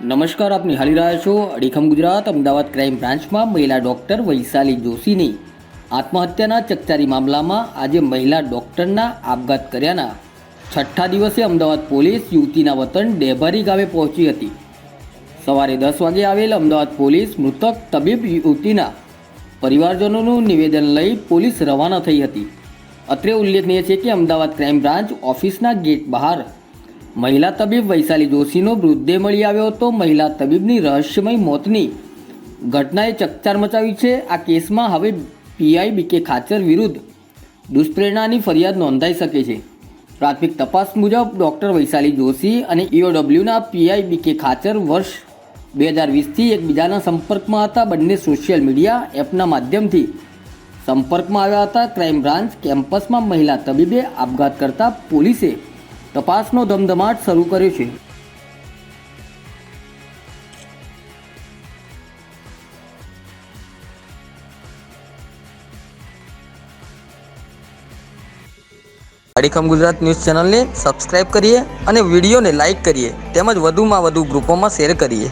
નમસ્કાર આપ નિહાળી રહ્યા છો અડીખમ ગુજરાત, અમદાવાદ ક્રાઇમ બ્રાન્ચમાં મહિલા ડૉક્ટર વૈશાલી જોશીની આત્મહત્યાના ચકચારી મામલામાં આજે મહિલા ડૉક્ટરના આપઘાત કર્યાના છઠ્ઠા દિવસે અમદાવાદ પોલીસ યુવતીના વતન ડેભારી ગામે પહોંચી હતી. સવારે દસ વાગે આવેલ અમદાવાદ પોલીસ મૃતક તબીબ યુવતીના પરિવારજનોનું નિવેદન લઈ પોલીસ રવાના થઈ હતી. અત્રે ઉલ્લેખનીય છે કે અમદાવાદ ક્રાઇમ બ્રાન્ચ ઓફિસના ગેટ બહાર મહિલા તબીબ વૈશાલી જોશીનો મૃતદેહ મળી આવ્યો હતો. મહિલા તબીબની રહસ્યમય મોતની ઘટનાએ ચકચાર મચાવી છે. આ કેસમાં હવે પીઆઈ બીકે ખાચર વિરુદ્ધ દુષ્પ્રેરણાની ફરિયાદ નોંધાઈ શકે છે. પ્રાથમિક તપાસ મુજબ ડૉક્ટર વૈશાલી જોશી અને ઈઓડબ્લ્યુના પીઆઈ બીકે ખાચર વર્ષ બે હજાર વીસથી એકબીજાના સંપર્કમાં હતા. બંને સોશિયલ મીડિયા એપના માધ્યમથી સંપર્કમાં આવ્યા હતા. ક્રાઇમ બ્રાન્ચ કેમ્પસમાં મહિલા તબીબે આપઘાત કરતા પોલીસે તપાસનો ધમધમાટ શરૂ કર્યો છે. અડીખમ ગુજરાત ન્યૂઝ ચેનલને સબસ્ક્રાઇબ કરીએ અને વિડીયોને લાઇક કરીએ. તેમજ વધુમાં વધુ ગ્રુપોમાં શેર કરીએ.